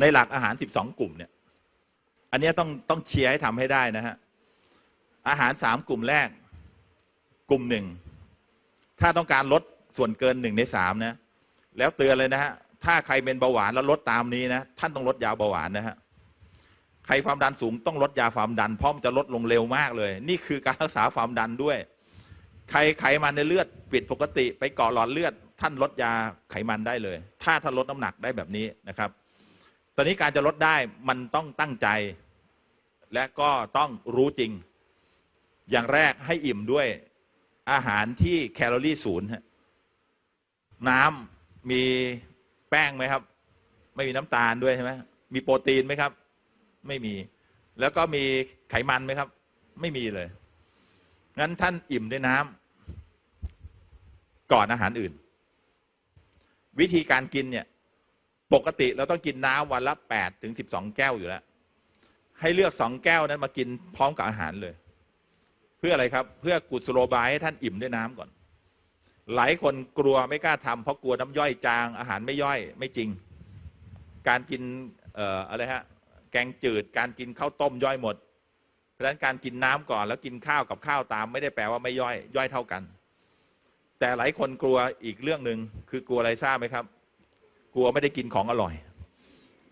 ในหลักอาหาร 12 กลุ่มเนี่ย อันนี้ต้องต้องเชียร์ให้ทำให้ได้นะฮะ อาหารสามกลุ่มแรก กลุ่มหนึ่ง ถ้าต้องการลดส่วนเกินหนึ่งในสามนะ แล้วเตือนเลยนะฮะ ถ้าใครเป็นเบาหวานแล้วลดตามนี้นะ ท่านต้องลดยาเบาหวานนะฮะ ใครความดันสูงต้องลดยาความดัน เพราะมันจะลดลงเร็วมากเลย นี่คือการรักษาความดันด้วย ใครไขมันในเลือดผิดปกติ ไปเกาะหลอดเลือด ท่านลดยาไขมันได้เลย ถ้าท่านลดน้ำหนักได้แบบนี้นะครับ อนนี้การจะลดได้มันต้องตั้งใจ และก็ต้องรู้จริง อย่างแรกให้อิ่มด้วยอาหารที่แคลอรี่ศูนย์น้ำมีแป้งไหมครับ ไม่มีน้ำตาลด้วยใช่ไหมมีโปรตีนไหมครับ ไม่มี แล้วก็มีไขมันไหมครับ ไม่มีเลย งั้นท่านอิ่มด้วยน้ำก่อนอาหารอื่น วิธีการกินเนี่ย ปกติเราต้องกินน้ำวันละแปดถึงสิบสองแก้วอยู่แล้ว ให้เลือกสองแก้วนั้นมากินพร้อมกับอาหารเลย เพื่ออะไรครับ เพื่อกุศโลบายให้ท่านอิ่มด้วยน้ำก่อน หลายคนกลัวไม่กล้าทำเพราะกลัวน้ำย่อยจางอาหารไม่ย่อยไม่จริง การกินเอ่ออะไรฮะแกงจืดการกินข้าวต้มย่อยหมด เพราะฉะนั้นการกินน้ำก่อนแล้วกินข้าวกับข้าวตาม ไม่ได้แปลว่าไม่ย่อยย่อยเท่ากัน แต่หลายคนกลัวอีกเรื่องหนึ่งคือกลัวอะไรทราบไหมครับ กลัวไม่ได้กินของอร่อย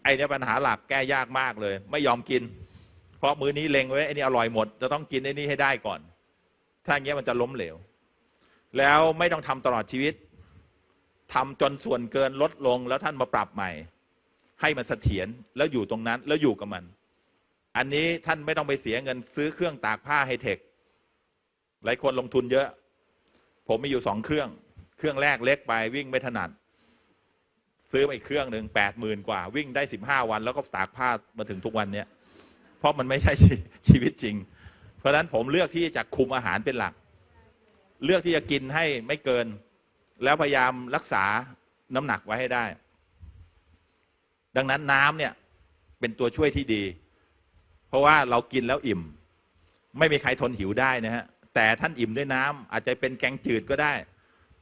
ไอ้เนี่ยปัญหาหลักแก้ยากมากเลย ไม่ยอมกิน เพราะมื้อนี้เล็งไว้ไอ้นี่อร่อยหมด จะต้องกินไอ้นี่ให้ได้ก่อน ถ้าอย่างเงี้ยมันจะล้มเหลว แล้วไม่ต้องทำตลอดชีวิตทำจนส่วนเกินลดลงแล้วท่านมาปรับใหม่ ให้มันเสถียรแล้วอยู่ตรงนั้นแล้วอยู่กับมัน อันนี้ท่านไม่ต้องไปเสียเงินซื้อเครื่องตากผ้าไฮเทคหลายคนลงทุนเยอะ ผมมีอยู่สองเครื่อง เครื่องแรกเล็กไปวิ่งไม่ถนัด ซื้อมาอีกเครื่องหนึ่งแปดหมื่นกว่า วิ่งได้สิบห้าวัน แล้วก็ตากผ้ามาถึงทุกวันเนี้ยเพราะมันไม่ใช่ชีชีวิตจริง เพราะฉะนั้นผมเลือกที่จะคุมอาหารเป็นหลัก เลือกที่จะกินให้ไม่เกิน แล้วพยายามรักษาน้ำหนักไว้ให้ได้ ดังนั้นน้ำเนี่ยเป็นตัวช่วยที่ดี เพราะว่าเรากินแล้วอิ่ม ไม่มีใครทนหิวได้นะฮะแต่ท่านอิ่มด้วยน้ำอาจจะเป็นแกงจืดก็ได้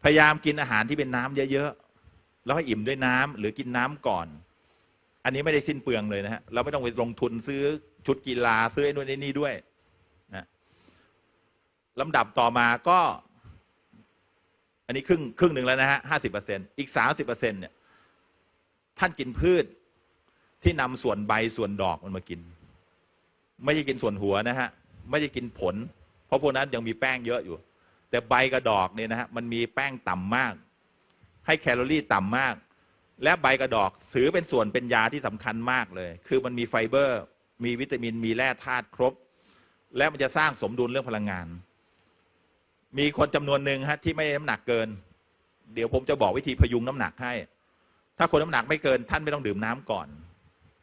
พยายามกินอาหารที่เป็นน้ำเยอะๆ แล้วให้อิ่มด้วยน้ำหรือกินน้ำก่อน อันนี้ไม่ได้สิ้นเปลืองเลยนะฮะเราไม่ต้องไปลงทุนซื้อชุดกีฬาซื้อไอ้นู่นไอ้นี่ด้วยนะลำดับต่อมาก็ อันนี้ครึ่งครึ่งหนึ่งแล้วนะฮะห้าสิบเปอร์เซ็นอีกสามสิบเปอร์เซ็นเนี่ย ท่านกินพืชที่นำส่วนใบส่วนดอกมันมากิน ไม่ใช่กินส่วนหัวนะฮะ ไม่ใช่กินผล เพราะพวกนั้นยังมีแป้งเยอะอยู่ แต่ใบกับดอกเนี่ยนะฮะมันมีแป้งต่ำมาก ให้แคลอรี่ต่ำมาก และใบกระดอกถือเป็นส่วนเป็นยาที่สำคัญมากเลย คือมันมีไฟเบอร์ มีวิตามิน มีแร่ธาตุครบ และมันจะสร้างสมดุลเรื่องพลังงาน มีคนจำนวนหนึ่งฮะที่ไม่น้ำหนักเกิน เดี๋ยวผมจะบอกวิธีพยุงน้ำหนักให้ ถ้าคนน้ำหนักไม่เกิน ท่านไม่ต้องดื่มน้ำก่อน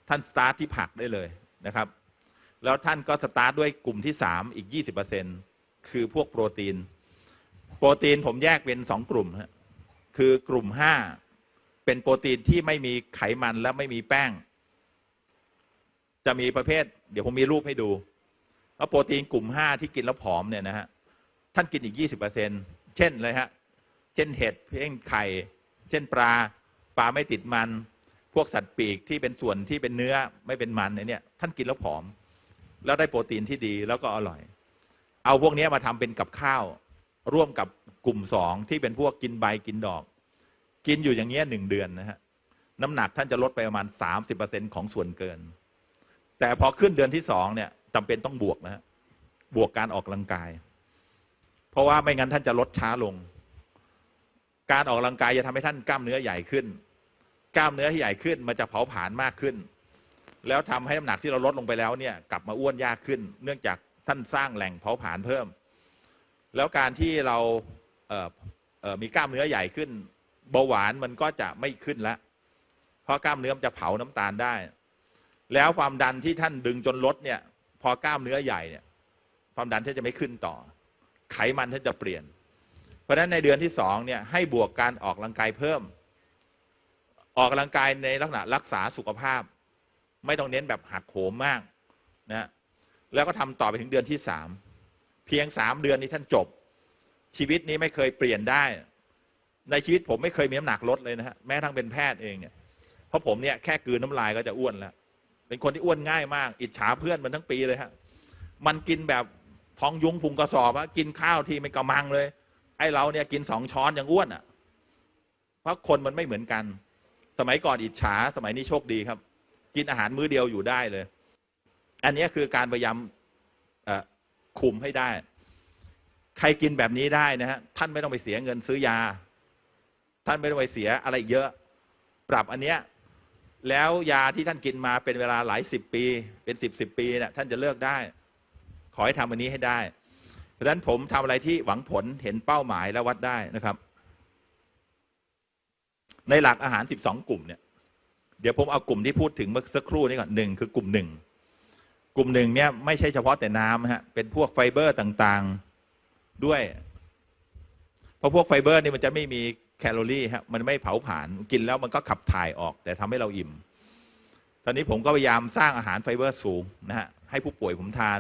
ท่านสตาร์ทที่ผักได้เลยนะครับ แล้วท่านก็สตาร์ทด้วยกลุ่มที่สามอีก 20%คือพวกโปรตีน โปรตีนผมแยกเป็นสองกลุ่มฮะ คือกลุ่มห้าเป็นโปรตีนที่ไม่มีไขมันและไม่มีแป้ง จะมีประเภท เดี๋ยวผมมีรูปให้ดูแล้วโปรตีนกลุ่มห้าที่กินแล้วผอมเนี่ยนะฮะท่านกินอีก 20%เช่นเลยฮะเช่นเห็ดเช่นไข่ เช่นปลาปลาไม่ติดมัน พวกสัตว์ปีกที่เป็นส่วนที่เป็นเนื้อไม่เป็นมันเนี่ยท่านกินแล้วผอม แล้วได้โปรตีนที่ดีแล้วก็อร่อย เอาพวกนี้มาทำเป็นกับข้าว ร่วมกับกลุ่มสองที่เป็นพวกกินใบกินดอก กินอยู่อย่างเงี้ยหนึ่งเดือนนะฮะน้ำหนักท่านจะลดไปประมาณ 30%ของส่วนเกิน แต่พอขึ้นเดือนที่สองเนี่ยจำเป็นต้องบวกนะฮะบวกการออกกำลังกาย เพราะว่าไม่งั้นท่านจะลดช้าลง การออกกำลังกายจะทำให้ท่านกล้ามเนื้อใหญ่ขึ้น กล้ามเนื้อที่ใหญ่ขึ้นมันจะเผาผลาญมากขึ้น แล้วทำให้น้ำหนักที่เราลดลงไปแล้วเนี่ยกลับมาอ้วนยากขึ้น เนื่องจากท่านสร้างแหล่งเผาผลาญเพิ่ม แล้วการที่เราเเมีกล้ามเนื้อใหญ่ขึ้นเบาหวานมันก็จะไม่ขึ้นแล้ว เพราะกล้ามเนื้อมันจะเผาน้ำตาลได้ แล้วความดันที่ท่านดึงจนลดเนี่ย พอกล้ามเนื้อใหญ่เนี่ย ความดันท่านจะไม่ขึ้นต่อ ไขมันท่านจะเปลี่ยน เพราะฉะนั้นในเดือนที่สองเนี่ยให้บวกการออกกำลังกายเพิ่ม ออกกำลังกายในลักษณะรักษาสุขภาพ ไม่ต้องเน้นแบบหักโหมมากนะแล้วก็ทำต่อไปถึงเดือนที่สาม เพียงสามเดือนนี้ท่านจบ ชีวิตนี้ไม่เคยเปลี่ยนได้ ในชีวิตผมไม่เคยมีน้ำหนักลดเลยนะฮะแม้ทั้งเป็นแพทย์เองเนี่ยเพราะผมเนี่ยแค่กืนน้ำลายก็จะอ้วนแล้ว เป็นคนที่อ้วนง่ายมาก อิจฉาเพื่อนมันทั้งปีเลยฮะมันกินแบบท้องยุงพุงกระสอบอะกินข้าวที่ไม่กระมังเลย ไอเราเนี่ยกินสองช้อนยังอ้วนอะเพราะคนมันไม่เหมือนกัน สมัยก่อนอิจฉาสมัยนี้โชคดีครับ กินอาหารมื้อเดียวอยู่ได้เลย อันนี้คือการพยายามอ่อ คุมให้ได้ ใครกินแบบนี้ได้นะฮะท่านไม่ต้องไปเสียเงินซื้อยา ท่านไม่ต้องไปเสียอะไรเยอะ ปรับอันเนี้ยแล้วยาที่ท่านกินมาเป็นเวลาหลายสิบปี เป็นสิบสิบปีเนี่ยท่านจะเลิกได้ ขอให้ทำอันนี้ให้ได้ เพราะฉะนั้นผมทำอะไรที่หวังผลเห็นเป้าหมายและวัดได้นะครับ ในหลักอาหาร12กลุ่มเนี่ยเดี๋ยวผมเอากลุ่มที่พูดถึงเมื่อสักครู่นี้ก่อนหนึ่งคือกลุ่มหนึ่ง กลุ่มหนึ่งเนี่ยไม่ใช่เฉพาะแต่น้ำฮะเป็นพวกไฟเบอร์ต่างๆด้วย เพราะพวกไฟเบอร์นี่มันจะไม่มีแคลอรี่ฮะมันไม่เผาผลาญกินแล้วมันก็ขับถ่ายออก แต่ทำให้เราอิ่ม ตอนนี้ผมก็พยายามสร้างอาหารไฟเบอร์สูงนะฮะให้ผู้ป่วยผมทาน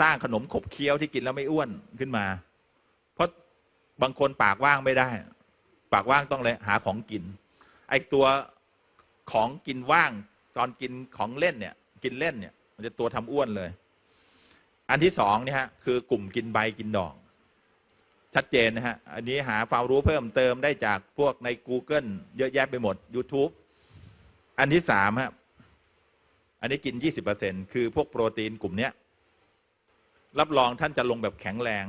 สร้างขนมขบเคี้ยวที่กินแล้วไม่อ้วนขึ้นมา เพราะบางคนปากว่างไม่ได้ ปากว่างต้องเลยหาของกินไอตัวของกินว่างตอนกินของเล่นเนี่ย กินเล่นเนี่ย มันจะตัวทำอ้วนเลย อันที่สองเนี่ยฮะคือกลุ่มกินใบกินดอก ชัดเจนนะฮะ อันนี้หาความรู้เพิ่มเติมได้จากพวกใน Google เยอะแยะไปหมด YouTube อันที่สามฮะอันนี้กิน 20%คือพวกโปรตีนกลุ่มเนี้ยรับรองท่านจะลงแบบแข็งแรง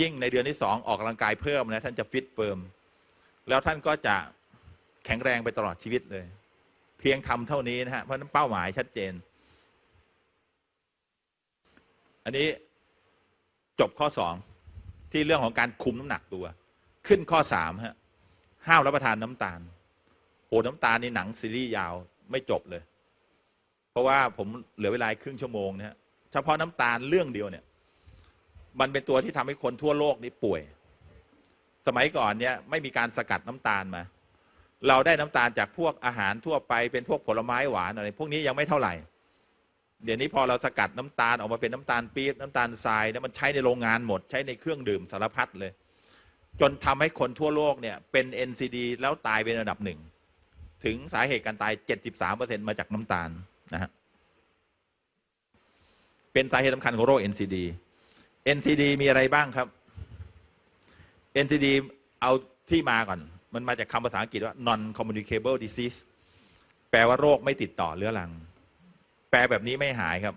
ยิ่งในเดือนที่สองออกกำลังกายเพิ่มนะท่านจะฟิตเฟิร์มแล้วท่านก็จะแข็งแรงไปตลอดชีวิตเลย พียงทำเท่านี้นะฮะเพราะนั้นเป้าหมายชัดเจน อันนี้จบข้อสองที่เรื่องของการคุมน้ำหนักตัว ขึ้นข้อสามฮะห้ามรับประทานน้ำตาลโอ้น้ำตาลนี่หนังซีรีส์ยาวไม่จบเลย เพราะว่าผมเหลือเวลาครึ่งชั่วโมงนะฮะเฉพาะน้ำตาลเรื่องเดียวเนี่ย มันเป็นตัวที่ทำให้คนทั่วโลกนี้ป่วย สมัยก่อนเนี่ยไม่มีการสกัดน้ำตาลมา เราได้น้ำตาลจากพวกอาหารทั่วไปเป็นพวกผลไม้หวานอะไรพวกนี้ยังไม่เท่าไหร่ เดี๋ยวนี้พอเราสกัดน้ำตาลออกมาเป็นน้ำตาลปี๊บน้ำตาลทรายเนี่ยมันใช้ในโรงงานหมด ใช้ในเครื่องดื่มสารพัดเลย จนทำให้คนทั่วโลกเนี่ยเป็น NCD แล้วตายเป็นอันดับหนึ่งถึงสาเหตุการตาย 73%มาจากน้ำตาลนะฮะเป็นสาเหตุสำคัญของโรค NCD NCD มีอะไรบ้างครับ NCD เอาที่มาก่อน มันมาจากคำภาษาอังกฤษว่า non communicable disease แปลว่าโรคไม่ติดต่อเรื้อรัง แปลแบบนี้ไม่หายครับ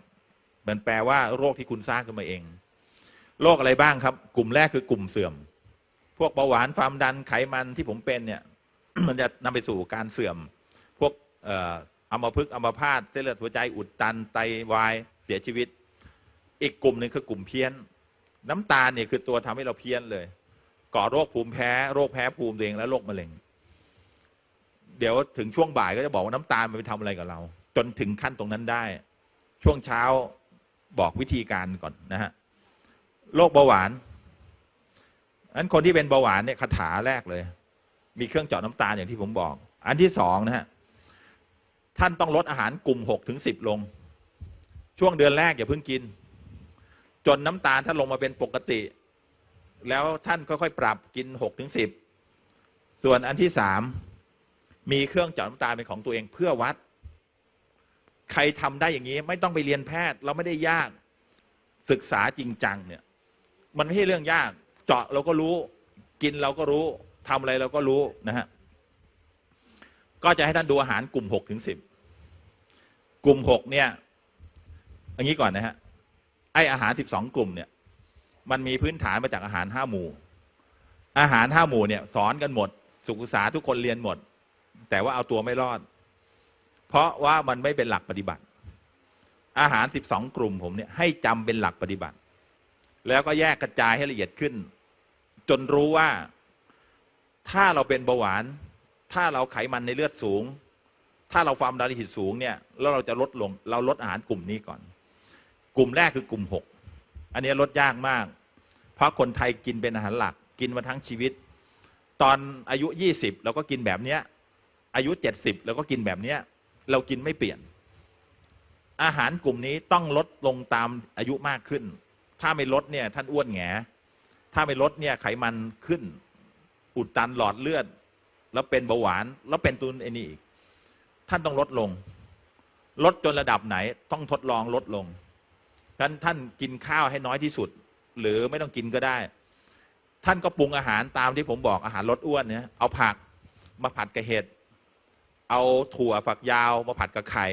มันแปลว่าโรคที่คุณสร้างขึ้นมาเอง โรคอะไรบ้างครับ กลุ่มแรกคือกลุ่มเสื่อม พวกเบาหวานความดันไขมันที่ผมเป็นเนี่ย มันจะนำไปสู่การเสื่อม พวกเอ่ออัมพฤกษ์อัมพาตเส้นเลือดหัวใจอุดตันไตวายเสียชีวิต อีกกลุ่มหนึ่งคือกลุ่มเพี้ยน น้ำตาลเนี่ยคือตัวทำให้เราเพี้ยนเลย ก่อโรคภูมิแพ้โรคแพ้ภูมิตัวเองและโรคมะเร็ง เดี๋ยวถึงช่วงบ่ายก็จะบอกว่าน้ำตาลมันไปทำอะไรกับเรา จนถึงขั้นตรงนั้นได้ ช่วงเช้าบอกวิธีการก่อนนะฮะโรคเบาหวานนั้นคนที่เป็นเบาหวานเนี่ยคาถาแรกเลย มีเครื่องเจาะน้ำตาลอย่างที่ผมบอก อันที่สองนะฮะท่านต้องลดอาหารกลุ่มหกถึงสิบลง ช่วงเดือนแรกอย่าเพิ่งกิน จนน้ำตาลท่าลงมาเป็นปกติ แล้วท่านค่อยๆปรับกินหกถึงสิบส่วนอันที่สามมีเครื่องเจาะน้ำตาลเป็นของตัวเองเพื่อวัด ใครทำได้อย่างนี้ไม่ต้องไปเรียนแพทย์เราไม่ได้ยากศึกษาจริงจังเนี่ย มันไม่ใช่เรื่องยาก เจาะเราก็รู้ กินเราก็รู้ทำอะไรเราก็รู้นะฮะก็จะให้ท่านดูอาหารกลุ่มหกถึงสิบกลุ่มหกเนี่ยอย่างนี้ก่อนนะฮะไออาหารสิบสองกลุ่มเนี่ย มันมีพื้นฐานมาจากอาหารห้าหมู่ อาหารห้าหมู่เนี่ยสอนกันหมด สุขศึกษาทุกคนเรียนหมด แต่ว่าเอาตัวไม่รอด เพราะว่ามันไม่เป็นหลักปฏิบัติ อาหารสิบสองกลุ่มผมเนี่ยให้จำเป็นหลักปฏิบัติ แล้วก็แยกกระจายให้ละเอียดขึ้น จนรู้ว่าถ้าเราเป็นเบาหวาน ถ้าเราไขมันในเลือดสูง ถ้าเราความดันโลหิตสูงเนี่ยแล้วเราจะลดลง เราลดอาหารกลุ่มนี้ก่อน กลุ่มแรกคือกลุ่มหกอันนี้ลดยากมาก เพราะคนไทยกินเป็นอาหารหลักกินมาทั้งชีวิต ตอนอายุยี่สิบเราก็กินแบบเนี้ยอายุเจ็ดสิบเราก็กินแบบเนี้ยเรากินไม่เปลี่ยน อาหารกลุ่มนี้ต้องลดลงตามอายุมากขึ้น ถ้าไม่ลดเนี่ยท่านอ้วนแงถ้าไม่ลดเนี่ยไขมันขึ้น อุดตันหลอดเลือด แล้วเป็นเบาหวาน แล้วเป็นตุนไอ้นี่อีกท่านต้องลดลง ลดจนระดับไหนต้องทดลองลดลงท่านท่านกินข้าวให้น้อยที่สุด หรือไม่ต้องกินก็ได้ ท่านก็ปรุงอาหารตามที่ผมบอกอาหารลดอ้วนเนี่ยเอาผักมาผัดกับเห็ดเอาถั่วฝักยาวมาผัดกับไข่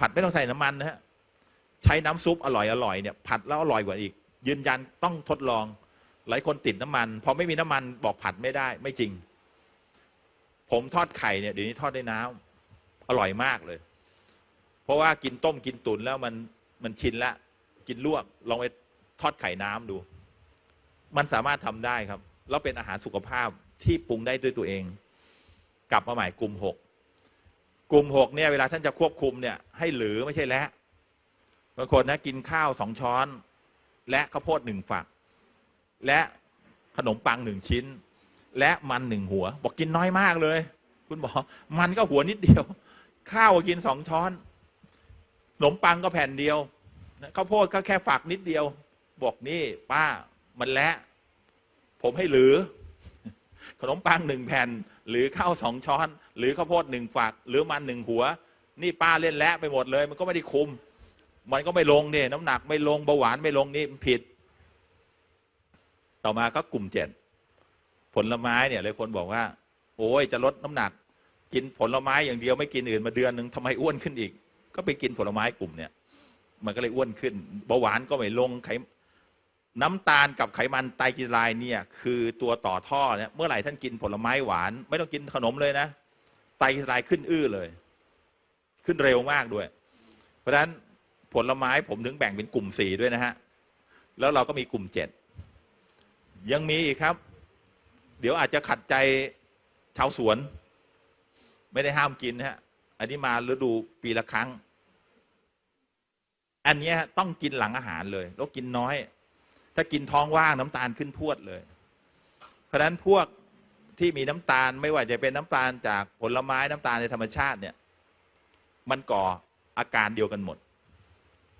ผัดไม่ต้องใส่น้ำมันนะฮะใช้น้ำซุปอร่อยอร่อยเนี่ยผัดแล้วอร่อยกว่าอีก ยืนยันต้องทดลอง หลายคนติดน้ำมันพอไม่มีน้ำมันบอกผัดไม่ได้ไม่จริง ผมทอดไข่เนี่ยเดี๋ยวนี้ทอดได้น้ำอร่อยมากเลย เพราะว่ากินต้มกินตุ๋นแล้วมันมันชินละกินลวกลองไป ทอดไข่น้ำดู มันสามารถทำได้ครับ แล้วเป็นอาหารสุขภาพที่ปรุงได้ด้วยตัวเอง กลับมาใหม่กลุ่มหกกลุ่มหกเนี่ยเวลาท่านจะควบคุมเนี่ย ให้หรือไม่ใช่และบางคนนะกินข้าวสองช้อน และข้าวโพดหนึ่งฝัก และขนมปังหนึ่งชิ้น และมันหนึ่งหัว บอกกินน้อยมากเลย คุณบอมันก็หัวนิดเดียว ข้าวกินสองช้อนขนมปังก็แผ่นเดียวข้าวโพดก็แค่ฝักนิดเดียว บอกนี่ป้ามันและผมให้หรือ ขนมปังหนึ่งแผ่น หรือข้าวสองช้อน หรือข้าวโพดหนึ่งฝัก หรือมันหนึ่งหัว นี่ป้าเล่นและไปหมดเลย มันก็ไม่ได้คุม มันก็ไม่ลงเนี่ยน้ำหนักไม่ลงเบาหวานไม่ลงนี่ผิด ต่อมาก็กลุ่มเจ็ดผลไม้เนี่ยเลายคนบอกว่า โอ้ยจะลดน้ำหนัก กินผลไม้อย่างเดียวไม่กินอื่นมาเดือนหนึ่งทำไมอ้วนขึ้นอีก ก็ไปกินผลไม้กลุ่มเนี่ย มันก็เลยอ้วนขึ้นเบาหวานก็ไม่ลงไข น้ำตาลกับไขมันไตรกลีเซอไรด์เนี่ยคือตัวต่อท่อเนี่ยเมื่อไหร่ท่านกินผลไม้หวาน ไม่ต้องกินขนมเลยนะ ไตรกลีเซอไรด์ขึ้นอื้อเลย ขึ้นเร็วมากด้วย เพราะฉะนั้นผลไม้ผมถึงแบ่งเป็นกลุ่มสี่ด้วยนะฮะแล้วเราก็มีกลุ่มเจ็ดยังมีอีกครับ เดี๋ยวอาจจะขัดใจชาวสวน ไม่ได้ห้ามกินนะฮะอันนี้มาฤดูปีละครั้ง อันนี้ต้องกินหลังอาหารเลย แล้วกินน้อย ถ้ากินท้องว่างน้ำตาลขึ้นพวดเลย เพราะฉะนั้นพวกที่มีน้ำตาลไม่ว่าจะเป็นน้ำตาลจากผลไม้น้ำตาลในธรรมชาติเนี่ย มันก่ออาการเดียวกันหมด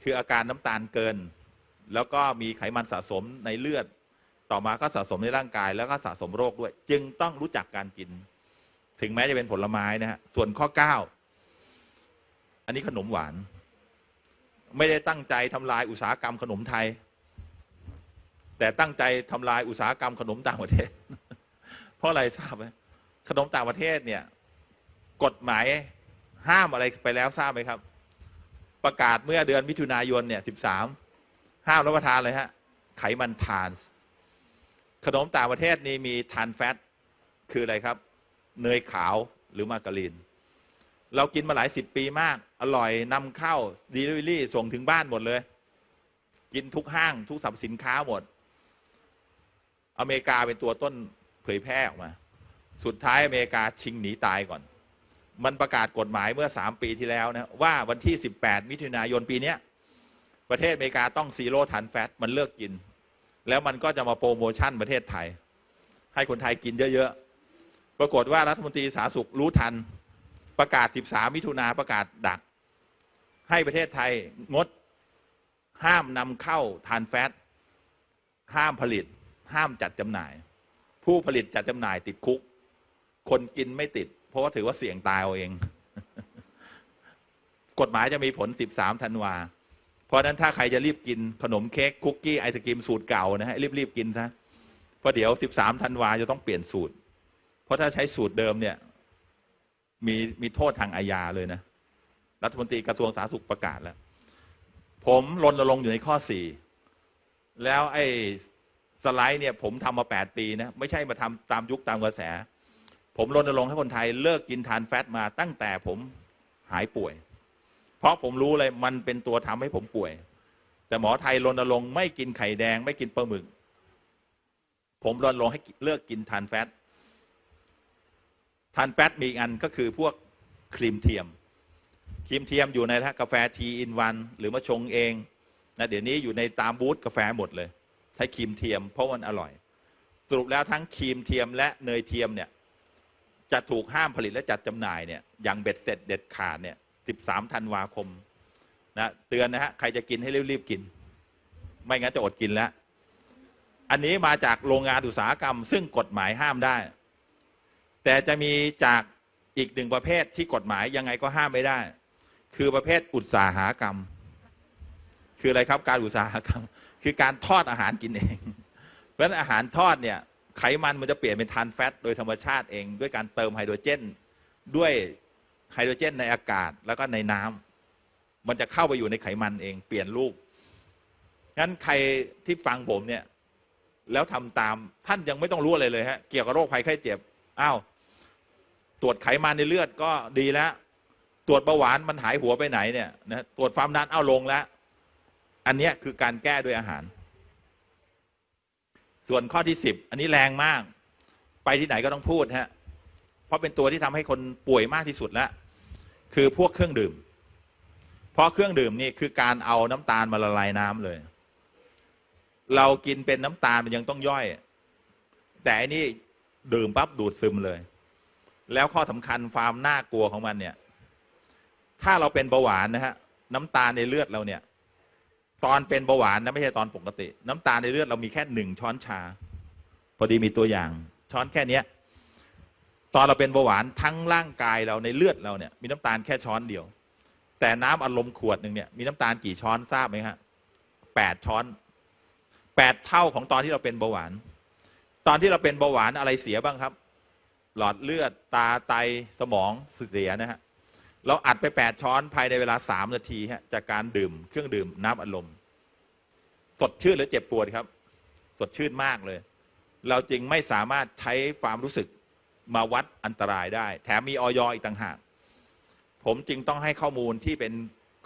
คืออาการน้ำตาลเกิน แล้วก็มีไขมันสะสมในเลือด ต่อมาก็สะสมในร่างกาย แล้วก็สะสมโรคด้วย จึงต้องรู้จักการกิน ถึงแม้จะเป็นผลไม้นะฮะส่วนข้อ 9 อันนี้ขนมหวาน ไม่ได้ตั้งใจทำลายอุตสาหกรรมขนมไทย แต่ตั้งใจทำลายอุตสาหกรรมขนมต่างประเทศ เพราะอะไรทราบไหมขนมต่างประเทศเนี่ย กฎหมายห้ามอะไรไปแล้วทราบไหมครับ ประกาศเมื่อเดือนมิถุนายนเนี่ยสิบสามห้ามรับประทานเลยฮะ ไขมันทาน ขนมต่างประเทศนี้มีทานแฟต คืออะไรครับ เนยขาวหรือมาการีน เรากินมาหลายสิบปีมาก อร่อยนำเข้าดีลิเวอรี่ส่งถึงบ้านหมดเลย กินทุกห้างทุกสรรพสินค้าหมด อเมริกาเป็นตัวต้นเผยแพร่ออกมา สุดท้ายอเมริกาชิงหนีตายก่อน มันประกาศกฎหมายเมื่อ 3 ปีที่แล้วนะว่าวันที่ 18 มิถุนายนปีนี้ประเทศอเมริกาต้องซีโร่ทันแฟตมันเลิกกิน แล้วมันก็จะมาโปรโมชั่นประเทศไทย ให้คนไทยกินเยอะๆ ปรากฏว่ารัฐมนตรีสาธารณสุขรู้ทัน ประกาศ 13 มิถุนาประกาศดัก ให้ประเทศไทยงดห้ามนำเข้าทานแฟต ห้ามผลิต ห้ามจัดจำหน่าย ผู้ผลิตจัดจำหน่ายติดคุก คนกินไม่ติด เพราะว่าถือว่าเสี่ยงตายเอาเอง กฎหมายจะมีผล 13 ธันวา เพราะฉะนั้นถ้าใครจะรีบกินขนมเค้กคุกกี้ไอศกรีมสูตรเก่านะฮะรีบๆกินซะเพราะเดี๋ยว 13 ธันวาจะต้องเปลี่ยนสูตร เพราะถ้าใช้สูตรเดิมเนี่ย มีมีโทษทางอาญาเลยนะ รัฐมนตรีกระทรวงสาธารณสุขประกาศแล้ว ผมรณรงค์อยู่ในข้อ 4 แล้วไอ้ สไลด์เนี่ยผมทำมา 8 ปีนะไม่ใช่มาทำตามยุคตามกระแส ผมรณรงค์ให้คนไทยเลิกกินทานแฟตมาตั้งแต่ผมหายป่วย เพราะผมรู้เลยมันเป็นตัวทำให้ผมป่วย แต่หมอไทยรณรงค์ไม่กินไข่แดง ไม่กินปลาหมึก ผมรณรงค์ให้เลิกกินทานแฟตทานแฟตมีอีกอันก็คือพวกครีมเทียม ครีมเทียมอยู่ในกาแฟทีอินวันหรือมาชงเองนะเดี๋ยวนี้อยู่ในตามบูธกาแฟหมดเลย ช้ครีมเทียมเพราะมันอร่อย สรุปแล้วทั้งครีมเทียมและเนยเทียมเนี่ยจะถูกห้ามผลิตและจัดจำหน่ายเนี่ยอย่างเบ็ดเสร็จเด็ดขาดเนี่ย13ธันวาคมนะเตือนนะฮะใครจะกินให้รีบๆกิน ไม่งั้นจะอดกินแล้ว อันนี้มาจากโรงงานอุตสาหกรรม ซึ่งกฎหมายห้ามได้ แต่จะมีจากอีกหนึ่งประเภทที่กฎหมายยังไงก็ห้ามไม่ได้ คือประเภทอุตสาหกรรม คืออะไรครับการอุตสาหกรรม คือการทอดอาหารกินเอง เพราะฉะนั้นอาหารทอดเนี่ยไขมันมันจะเปลี่ยนเป็นทานแฟตโดยธรรมชาติเอง ด้วยการเติมไฮโดรเจน ด้วยไฮโดรเจนในอากาศแล้วก็ในน้ำมันจะเข้าไปอยู่ในไขมันเอง เปลี่ยนรูปงั้นใครที่ฟังผมเนี่ย แล้วทำตามท่านยังไม่ต้องรู้อะไรเลยฮะเกี่ยวกับโรคภัยไข้เจ็บอ้าวตรวจไขมันในเลือดก็ดีแล้ว ตรวจเบาหวานมันหายหัวไปไหนเนี่ยนะตรวจความดันเอาลงแล้ว อันนี้คือการแก้ด้วยอาหาร ส่วนข้อที่สิบอันนี้แรงมาก ไปที่ไหนก็ต้องพูดฮะ เพราะเป็นตัวที่ทำให้คนป่วยมากที่สุดแล้ว คือพวกเครื่องดื่ม เพราะเครื่องดื่มนี่คือการเอาน้ำตาลมาละลายน้ำเลย เรากินเป็นน้ำตาลมันยังต้องย่อย แต่อันนี้ดื่มปั๊บดูดซึมเลย แล้วข้อสำคัญความน่ากลัวของมันเนี่ย ถ้าเราเป็นเบาหวานนะฮะน้ำตาลในเลือดเราเนี่ย ตอนเป็นเบาหวานนะไม่ใช่ตอนปกติ น้ำตาลในเลือดเรามีแค่หนึ่งช้อนชา พอดีมีตัวอย่าง ช้อนแค่เนี้ย ตอนเราเป็นเบาหวานทั้งร่างกายเราในเลือดเราเนี่ยมีน้ำตาลแค่ช้อนเดียว แต่น้ำอารมณ์ขวดหนึ่งเนี่ยมีน้ำตาลกี่ช้อนทราบไหมฮะแปดช้อนแปดเท่าของตอนที่เราเป็นเบาหวาน ตอนที่เราเป็นเบาหวานอะไรเสียบ้างครับ หลอดเลือดตาไตสมองเสียนะฮะ เราอัดไปแปดช้อนภายในเวลาสามนาทีฮะจากการดื่มเครื่องดื่มน้ำอารมณ์สดชื่นหรือเจ็บปวดครับ สดชื่นมากเลย เราจึงไม่สามารถใช้ความรู้สึกมาวัดอันตรายได้ แถมมีออยอีกต่างหาก ผมจึงต้องให้ข้อมูลที่เป็น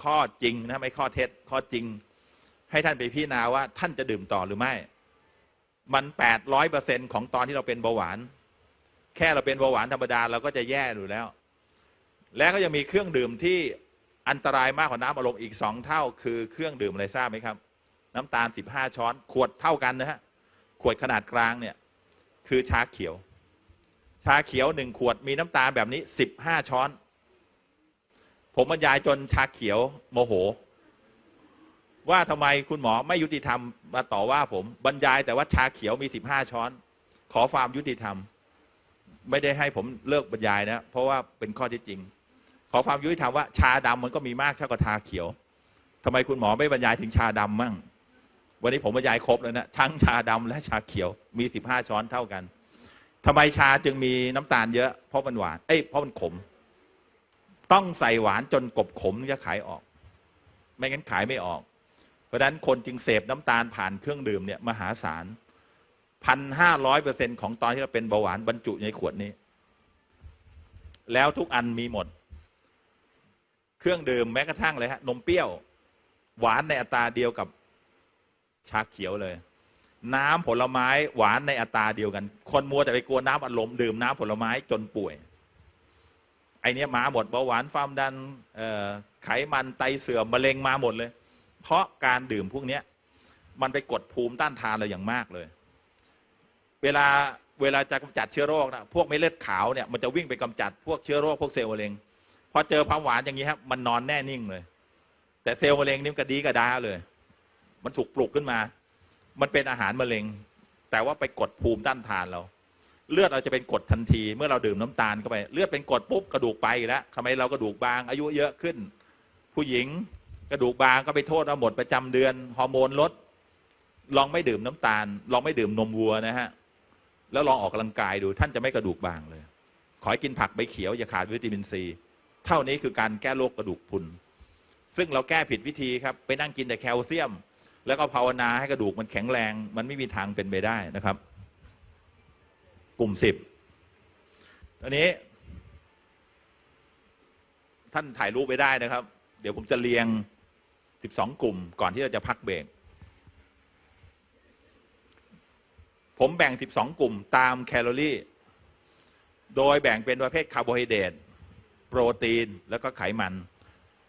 ข้อจริงนะไม่ข้อเท็จข้อจริง ให้ท่านไปพิจารณาว่าท่านจะดื่มต่อหรือไม่ มันแปดร้อยเปอร์เซ็นของตอนที่เราเป็นเบาหวาน แค่เราเป็นเบาหวานธรรมดาเราก็จะแย่อยู่แล้ว และก็ยังมีเครื่องดื่มที่อันตรายมากกว่าน้ำอารมณ์อีกสองเท่า คือเครื่องดื่มอะไรทราบไหมครับ น้ำตาลสิบห้าช้อน ขวดเท่ากันนะฮะขวดขนาดกลางเนี่ยคือชาเขียว ชาเขียวหนึ่งขวดมีน้ำตาลแบบนี้สิบห้าช้อน ผมบรรยายจนชาเขียวโมโห ว่าทำไมคุณหมอไม่ยุติธรรมมาต่อว่าผมบรรยายแต่ว่าชาเขียวมีสิบห้าช้อน ขอความยุติธรรม ไม่ได้ให้ผมเลิกบรรยายนะเพราะว่าเป็นข้อที่จริง ขอความยุติธรรมว่าชาดำมันก็มีมากเท่ากับชาเขียวทำไมคุณหมอไม่บรรยายถึงชาดำมั่ง วันนี้ผมบรรยายครบแล้วนะทั้งชาดำและชาเขียวมีสิบห้าช้อนเท่ากันทำไมชาจึงมีน้ำตาลเยอะ เพราะมันหวานเอ้ยเพราะมันขม ต้องใส่หวานจนกบขมถึงจะขายออก ไม่งั้นขายไม่ออก เพราะฉะนั้นคนจึงเสพน้ำตาลผ่านเครื่องดื่มเนี่ยมหาศาลพันห้าร้อยเปอร์เซ็นของตอนที่เราเป็นเบาหวานบรรจุในขวดนี้ แล้วทุกอันมีหมด เครื่องดื่มแม้กระทั่งเลยฮะนมเปรี้ยว หวานในอัตราเดียวกับชาเขียวเลย น้ำผลไม้หวานในอัตราเดียวกัน คนมัวแต่ไปกลัวน้ำอัดลมดื่มน้ำผลไม้จนป่วย ไอเนี้ยมาหมดเบาหวานความดันไขมันไตเสื่อมมะเร็งมาหมดเลย เพราะการดื่มพวกเนี้ยมันไปกดภูมิต้านทานเราอย่างมากเลย เวลาเวลาจะกำจัดเชื้อโรคนะพวกเม็ดเลือดขาวเนี่ยมันจะวิ่งไปกำจัดพวกเชื้อโรคพวกเซลล์มะเร็ง พอเจอความหวานอย่างนี้ครับมันนอนแน่นิ่งเลย แต่เซลล์มะเร็งนี่มันกระดีกระดาเลย มันถูกปลุกขึ้นมา มันเป็นอาหารมะเร็ง แต่ว่าไปกดภูมิต้านทานเรา เลือดเราจะเป็นกดทันที เมื่อเราดื่มน้ำตาลเข้าไป เลือดเป็นกดปุ๊บกระดูกไปแล้วทำไมเรากระดูกบาง อายุเยอะขึ้น ผู้หญิงกระดูกบางก็ไปโทษว่าหมดประจำเดือนฮอร์โมนลด ลองไม่ดื่มน้ำตาล ลองไม่ดื่มนมวัวนะฮะแล้วลองออกกำลังกายดูท่านจะไม่กระดูกบางเลย ขอให้กินผักใบเขียวอย่าขาดวิตามินซี เท่านี้คือการแก้โรคกระดูกพุนซึ่งเราแก้ผิดวิธีครับไปนั่งกินแต่แคลเซียม แล้วก็ภาวนาให้กระดูกมันแข็งแรง มันไม่มีทางเป็นไปได้นะครับ กลุ่มสิบตอนนี้ ท่านถ่ายรูปไปได้นะครับ เดี๋ยวผมจะเรียงสิบสองกลุ่ม ก่อนที่เราจะพักเบรกผมแบ่ง 12 กลุ่มตามแคลอรี่ โดยแบ่งเป็นประเภทคาร์โบไฮเดรต โปรตีนแล้วก็ไขมัน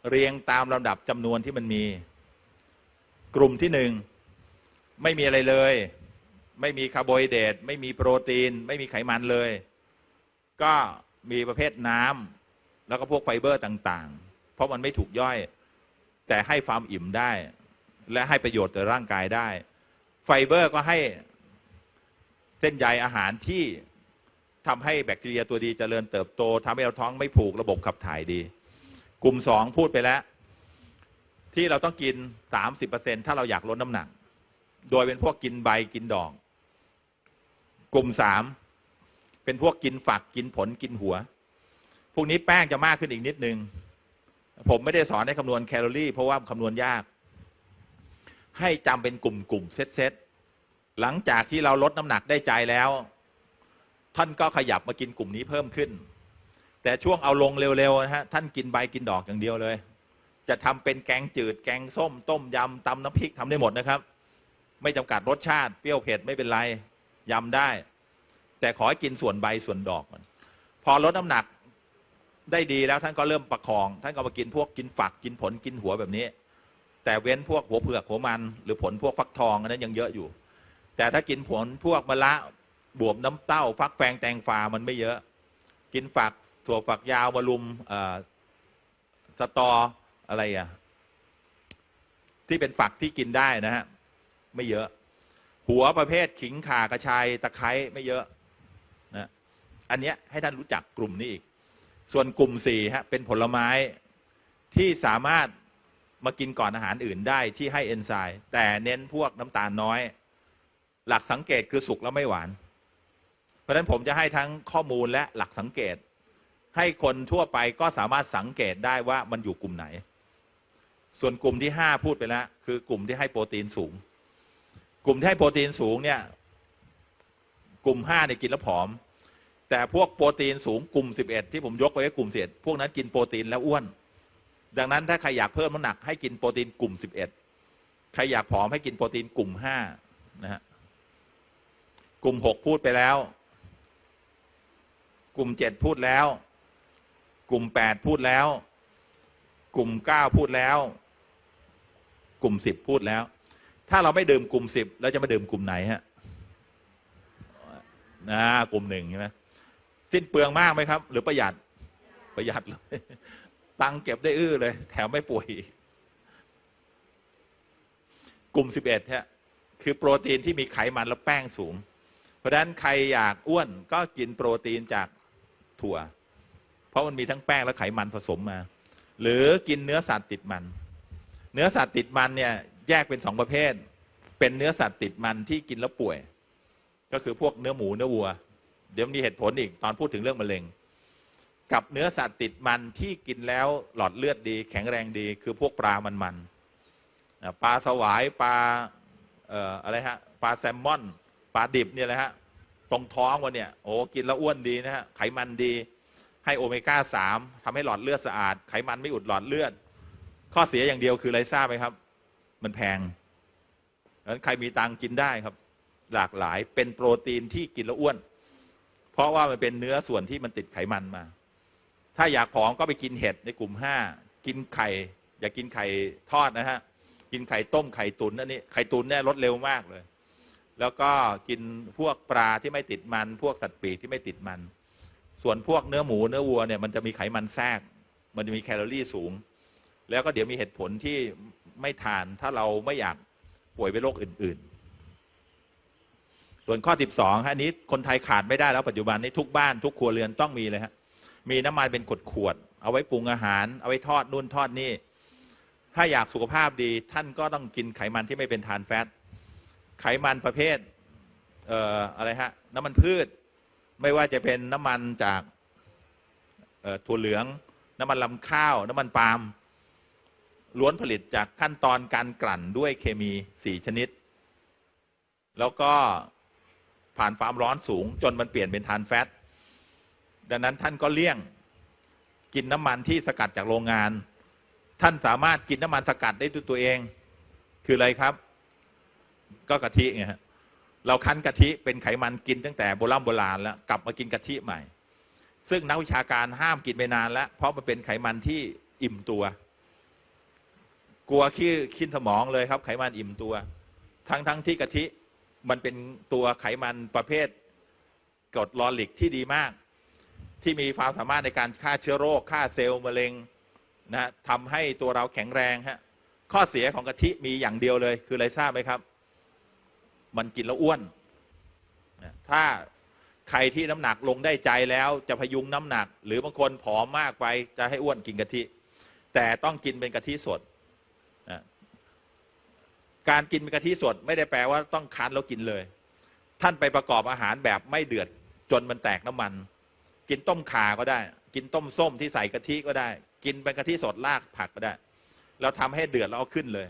เรียงตามลำดับจำนวนที่มันมี กลุ่มที่หนึ่งไม่มีอะไรเลย ไม่มีคาร์โบไฮเดรตไม่มีโปรตีน ไม่มีไขมันเลย ก็มีประเภทน้ำแล้วก็พวกไฟเบอร์ต่างๆ เพราะมันไม่ถูกย่อย แต่ให้ความอิ่มได้ และให้ประโยชน์ต่อร่างกายได้ ไฟเบอร์ก็ให้เส้นใยอาหารที่ ทำให้แบคทีเรียตัวดีเจริญเติบโตทำให้เราท้องไม่ผูกระบบขับถ่ายดี กลุ่มสองพูดไปแล้ว ที่เราต้องกิน 30%ถ้าเราอยากลดน้ำหนัก โดยเป็นพวกกินใบกินดอก กลุ่มสามเป็นพวกกินฝักกินผลกินหัว พวกนี้แป้งจะมากขึ้นอีกนิดนึง ผมไม่ได้สอนให้คำนวณแคลอรี่ เพราะว่าคำนวณยาก ให้จำเป็นกลุ่มกลุ่มเซตเซตหลังจากที่เราลดน้ำหนักได้ใจแล้ว ท่านก็ขยับมากินกลุ่มนี้เพิ่มขึ้น แต่ช่วงเอาลงเร็วๆนะฮะท่านกินใบกินดอกอย่างเดียวเลย จะทำเป็นแกงจืดแกงส้ม ต้มยำตำน้ำพริกทำได้หมดนะครับ ไม่จำกัดรสชาติเปรี้ยวเผ็ดไม่เป็นไรยำได้ แต่ขอให้กินส่วนใบส่วนดอกก่อนพอลดน้ำหนักได้ดีแล้วท่านก็เริ่มประคอง ท่านก็มากินพวกกินฝักกินผลกินหัวแบบนี้ แต่เว้นพวกหัวเผือกหัวมัน หรือผลพวกฟักทองอันนั้นยังเยอะอยู่ แต่ถ้ากินผลพวกมะละ บวบน้ำเต้า ฟักแฟงแตงฟ้ามันไม่เยอะ กินฝักถั่วฝักยาวมะลุมสตออะไรอะที่เป็นฝักที่กินได้นะฮะไม่เยอะ หัวประเภทขิงข่ากระชายตะไคร้ไม่เยอะนะอันเนี้ยให้ท่านรู้จักกลุ่มนี้อีก ส่วนกลุ่มสี่ฮะเป็นผลไม้ที่สามารถมากินก่อนอาหารอื่นได้ที่ให้เอนไซม์แต่เน้นพวกน้ำตาลน้อย หลักสังเกตคือสุกแล้วไม่หวาน เพราะฉะนั้นผมจะให้ทั้งข้อมูลและหลักสังเกต ให้คนทั่วไปก็สามารถสังเกตได้ว่ามันอยู่กลุ่มไหน ส่วนกลุ่มที่ห้าพูดไปแล้ว คือกลุ่มที่ให้โปรตีนสูง กลุ่มที่ให้โปรตีนสูงเนี่ยกลุ่มห้าเนี่ยกินแล้วผอม แต่พวกโปรตีนสูงกลุ่ม 11 ที่ผมยกไปไว้กลุ่มเศษพวกนั้นกินโปรตีนแล้วอ้วน ดังนั้นถ้าใครอยากเพิ่มน้ำหนักให้กินโปรตีนกลุ่ม 11 ใครอยากผอมให้กินโปรตีนกลุ่ม5นะฮะกลุ่ม 6 พูดไปแล้ว กลุ่ม7พูดแล้ว กลุ่ม8พูดแล้ว กลุ่ม9พูดแล้ว กลุ่ม10พูดแล้ว ถ้าเราไม่ดื่มกลุ่ม10เราจะมาดื่มกลุ่มไหนฮะนะกลุ่มหนึ่งใช่ไหมสิ้นเปลืองมากไหมครับ หรือประหยัดประหยัดเลย ตังเก็บได้อื้อเลย แถมไม่ป่วยกกลุ่มสิบเอ็ดฮะคือโปรตีนที่มีไขมันและแป้งสูง เพราะฉะนั้นใครอยากอ้วนก็กินโปรตีนจาก ถั่ว เพราะมันมีทั้งแป้งและไขมันผสมมา หรือกินเนื้อสัตว์ติดมัน เนื้อสัตว์ติดมันเนี่ยแยกเป็นสองประเภท เป็นเนื้อสัตว์ติดมันที่กินแล้วป่วย ก็คือพวกเนื้อหมูเนื้อวัว เดี๋ยวมีเหตุผลอีกตอนพูดถึงเรื่องมะเร็ง กับเนื้อสัตว์ติดมันที่กินแล้วหลอดเลือดดี แข็งแรงดี คือพวกปลามันมันปลาสวายปลาอออะไรฮะปลาแซลมอน ปลาดิบเนี่ยแหละฮะ ตรงท้องวันเนี่ยโอ้กินแล้วอ้วนดีนะฮะไขมันดี ให้โอเมก้าสามทำให้หลอดเลือดสะอาด ไขมันไม่อุดหลอดเลือด ข้อเสียอย่างเดียวคืออะไรทราบไหมครับ มันแพงดังนั้นใครมีตังกินได้ครับ หลากหลายเป็นโปรตีนที่กินแล้วอ้วน เพราะว่ามันเป็นเนื้อส่วนที่มันติดไขมันมา ถ้าอยากผอมก็ไปกินเห็ดในกลุ่มห้ากินไข่ อย่ากินไข่ทอดนะฮะกินไข่ต้มไข่ตุนนั่นนี่ไข่ตุนเนี่ยลดเร็วมากเลย แล้วก็กินพวกปลาที่ไม่ติดมัน พวกสัตว์ปีกที่ไม่ติดมัน ส่วนพวกเนื้อหมูเนื้อวัวเนี่ยมันจะมีไขมันแทรก มันจะมีแคลอรี่สูง แล้วก็เดี๋ยวมีเหตุผลที่ไม่ทานถ้าเราไม่อยากป่วยเป็นโรคอื่น ๆ ส่วนข้อ 12ฮะอันนี้คนไทยขาดไม่ได้แล้วปัจจุบันนี้ทุกบ้านทุกครัวเรือนต้องมีเลยฮะมีน้ำมันเป็นขวดขวด เอาไว้ปรุงอาหาร เอาไว้ทอดนู่นทอดนี่ถ้าอยากสุขภาพดีท่านก็ต้องกินไขมันที่ไม่เป็นทานแฟต ไขมันประเภทเอ่ออะไรฮะน้ำมันพืช ไม่ว่าจะเป็นน้ำมันจากเอ่อถั่วเหลือง น้ำมันลำข้าว น้ำมันปาล์มล้วนผลิตจากขั้นตอนการกลั่นด้วยเคมีสี่ชนิด แล้วก็ผ่านความร้อนสูงจนมันเปลี่ยนเป็นทานแฟต ดังนั้นท่านก็เลี่ยงกินน้ำมันที่สกัดจากโรงงาน ท่านสามารถกินน้ำมันสกัดได้ด้วยตัวเอง คืออะไรครับ ก็กะทิไงฮะเราคั้นกะทิเป็นไขมันกินตั้งแต่โบราณโบราณแล้วกลับมากินกะทิใหม่ ซึ่งนักวิชาการห้ามกินไปนานแล้ว เพราะมันเป็นไขมันที่อิ่มตัว กลัวขี้ขึ้นสมองเลยครับ ไขมันอิ่มตัว ทั้งทั้งที่กะทิมันเป็นตัวไขมันประเภทกรดลอริกที่ดีมาก ที่มีความสามารถในการฆ่าเชื้อโรคฆ่าเซลล์มะเร็งนะฮะทำให้ตัวเราแข็งแรงฮะข้อเสียของกะทิมีอย่างเดียวเลย คืออะไรทราบไหมครับ มันกินแล้วอ้วน ถ้าใครที่น้ำหนักลงได้ใจแล้วจะพยุงน้ำหนัก หรือบางคนผอมมากไปจะให้อ้วนกินกะทิ แต่ต้องกินเป็นกะทิสดการกินเป็นกะทิสดไม่ได้แปลว่าต้องคั้นแล้วกินเลย ท่านไปประกอบอาหารแบบไม่เดือดจนมันแตกน้ำมัน กินต้มข่าก็ได้ กินต้มส้มที่ใส่กะทิก็ได้ กินเป็นกะทิสดรากผักก็ได้เราทำให้เดือดแล้วเอาขึ้นเลย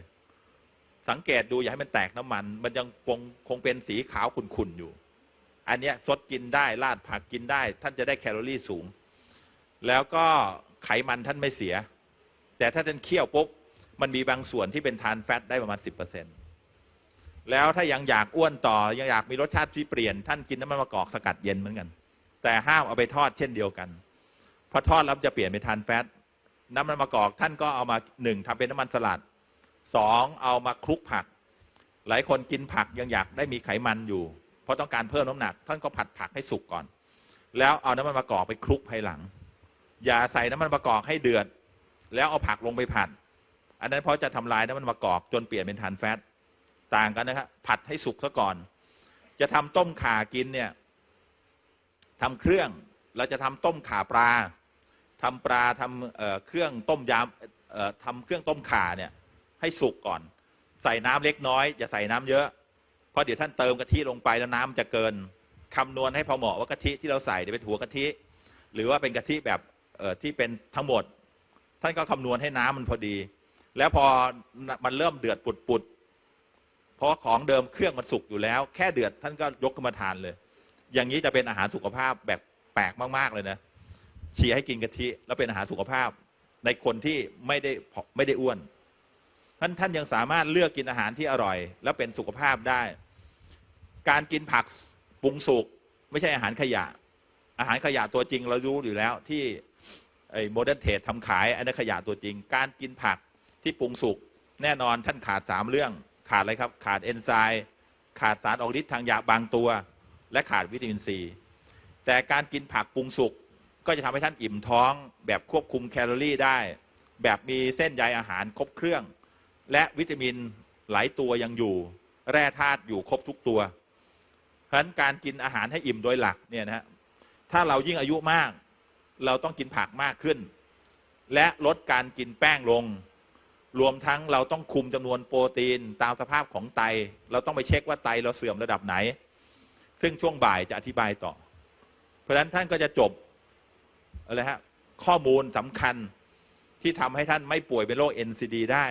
สังเกตดูอย่าให้มันแตกน้ำมัน มันยังคงคงเป็นสีขาวขุ่นๆอยู่ อันเนี้ยสดกินได้ราดผักกินได้ ท่านจะได้แคลอรี่สูง แล้วก็ไขมันท่านไม่เสีย แต่ถ้าท่านเคี่ยวปุ๊บมันมีบางส่วนที่เป็นทานแฟตได้ประมาณ 10%แล้วถ้ายังอยากอ้วนต่อยังอยากมีรสชาติที่เปลี่ยน ท่านกินน้ำมันมะกอกสกัดเย็นเหมือนกัน แต่ห้ามเอาไปทอดเช่นเดียวกันพราะทอดแล้วจะเปลี่ยนเป็นทานแฟตน้ำมันมะกอกท่านก็เอามาหนึ่งทำเป็นน้ำมันสลัด สองเอามาคลุกผัก หลายคนกินผักยังอยากได้มีไขมันอยู่ เพราะต้องการเพิ่มน้ำหนัก ท่านก็ผัดผักให้สุกก่อน แล้วเอาน้ำมันมะกอกไปคลุกภายหลัง อย่าใส่น้ำมันมะกอกให้เดือด แล้วเอาผักลงไปผัด อันนั้นเพราะจะทำลายน้ำมันมะกอกจนเปลี่ยนเป็นทานแฟตต่างกันนะครับผัดให้สุกซะก่อน จะทำต้มข่ากินเนี่ยทำเครื่องเราจะทำต้มข่าปลาทำปลาทำเเครื่องต้มยำทำเครื่องต้มข่าเนี่ย ให้สุกก่อน ใส่น้ำเล็กน้อยอย่าใส่น้ำเยอะ เพราะเดี๋ยวท่านเติมกะทิลงไปแล้วน้ำจะเกินคำนวณให้พอเหมาะว่ากะทิที่เราใส่จะเป็นหัวกะทิ หรือว่าเป็นกะทิแบบเที่เป็นทั้งหมด ท่านก็คำนวณให้น้ำมันพอดี แล้วพอมันเริ่มเดือดปุดๆเพราะของเดิมเครื่องมันสุกอยู่แล้ว แค่เดือดท่านก็ยกขึ้นมาทานเลย อย่างนี้จะเป็นอาหารสุขภาพแบบแปลกมากๆเลยนะเชียร์ให้กินกะทิแล้วเป็นอาหารสุขภาพในคนที่ไม่ได้ไม่ได้อ้วน ท่านท่านยังสามารถเลือกกินอาหารที่อร่อย แล้วเป็นสุขภาพได้ การกินผักปรุงสุกไม่ใช่อาหารขยะ อาหารขยะตัวจริงเรารู้อยู่แล้วที่ไอ้โมเดิร์นเทรดทำขายอันนั้นขยะตัวจริง การกินผักที่ปรุงสุกแน่นอนท่านขาดสามเรื่อง ขาดอะไรครับ ขาดเอนไซม์ขาดสารออกฤทธิ์ทางยาบางตัว และขาดวิตามินซีแต่การกินผักปรุงสุกก็จะทำให้ท่านอิ่มท้อง แบบควบคุมแคลอรี่ได้ แบบมีเส้นใยอาหารครบเครื่อง และวิตามินหลายตัวยังอยู่ แร่ธาตุอยู่ครบทุกตัว เพราะฉะนั้นการกินอาหารให้อิ่มโดยหลักเนี่ยนะฮะถ้าเรายิ่งอายุมาก เราต้องกินผักมากขึ้น และลดการกินแป้งลง รวมทั้งเราต้องคุมจำนวนโปรตีนตามสภาพของไต เราต้องไปเช็คว่าไตเราเสื่อมระดับไหน ซึ่งช่วงบ่ายจะอธิบายต่อ เพราะฉะนั้นท่านก็จะจบอะไรฮะข้อมูลสำคัญที่ทำให้ท่านไม่ป่วยเป็นโรค NCD ได้